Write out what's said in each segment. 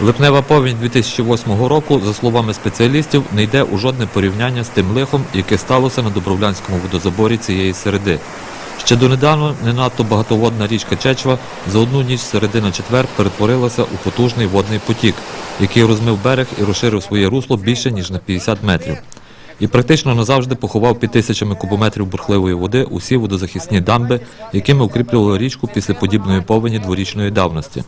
Липнева повінь 2008 року, за словами спеціалістів, не йде у жодне порівняння з тим лихом, яке сталося на Добровлянському водозаборі цієї середи. Ще донедавна не надто багатоводна річка Чечва за одну ніч середи на четвер перетворилася у потужний водний потік, який розмив берег і розширив своє русло більше ніж на 50 метрів. І практично назавжди поховав під тисячами кубометрів бурхливої води усі водозахисні дамби, якими укріплювали річку після подібної повені дворічної давності.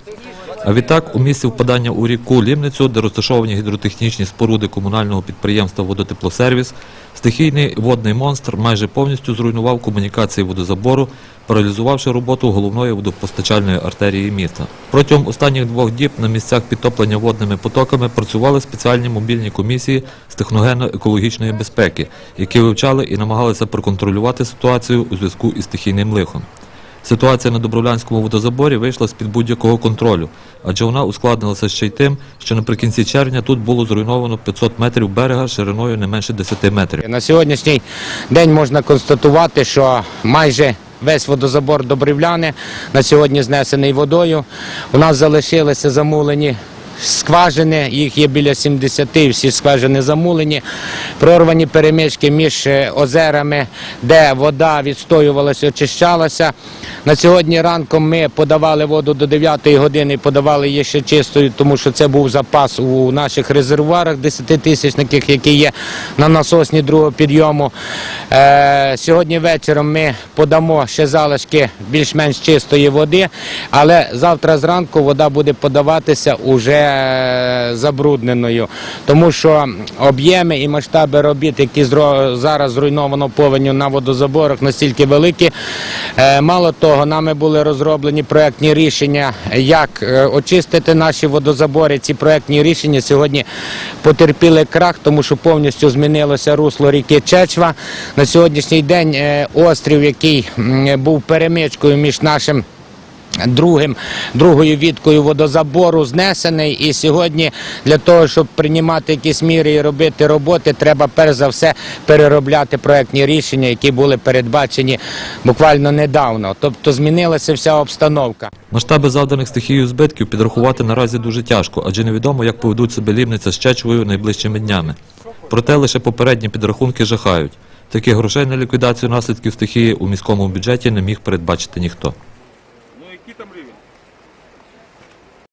А відтак, у місці впадання у ріку Лімницю, де розташовані гідротехнічні споруди комунального підприємства Водотеплосервіс, стихійний водний монстр майже повністю зруйнував комунікації водозабору, паралізувавши роботу головної водопостачальної артерії міста. Протягом останніх двох діб на місцях підтоплення водними потоками працювали спеціальні мобільні комісії з техногенно-екологічної безпеки, які вивчали і намагалися проконтролювати ситуацію у зв'язку із стихійним лихом. Ситуація на Добровлянському водозаборі вийшла з-під будь-якого контролю, адже вона ускладнилася ще й тим, що наприкінці червня тут було зруйновано 500 метрів берега шириною не менше 10 метрів. На сьогоднішній день можна констатувати, що майже весь водозабор Добрівляни на сьогодні знесений водою. У нас залишилися замулені скважини, їх є біля 70, всі скважини замулені, прорвані перемички між е, озерами, де вода відстоювалася, очищалася. На сьогодні ранком ми подавали воду до 9 години, подавали її ще чистою, тому що це був запас у наших резервуарах 10-тисячників, які є на насосні другого підйому. Е, сьогодні вечором ми подамо ще залишки більш-менш чистої води, але завтра зранку вода буде подаватися уже забрудненою, тому що об'єми і масштаби робіт, які зараз зруйновано повеню на водозаборах, настільки великі. Е, Мало того, нами були розроблені проектні рішення, як е, очистити наші водозабори. Ці проектні рішення сьогодні потерпіли крах, тому що повністю змінилося русло ріки Чечва. На сьогоднішній день е, острів, який був перемичкою між нашим другим, другою відкою водозабору знесений. І сьогодні для того, щоб приймати якісь міри і робити роботи, треба перш за все переробляти проектні рішення, які були передбачені буквально недавно. Тобто змінилася вся обстановка. Масштаби завданих стихією збитків підрахувати наразі дуже тяжко, адже невідомо, як поведуть себе Лівниця з Чечвою найближчими днями. Проте лише попередні підрахунки жахають. Таких грошей на ліквідацію наслідків стихії у міському бюджеті не міг передбачити ніхто.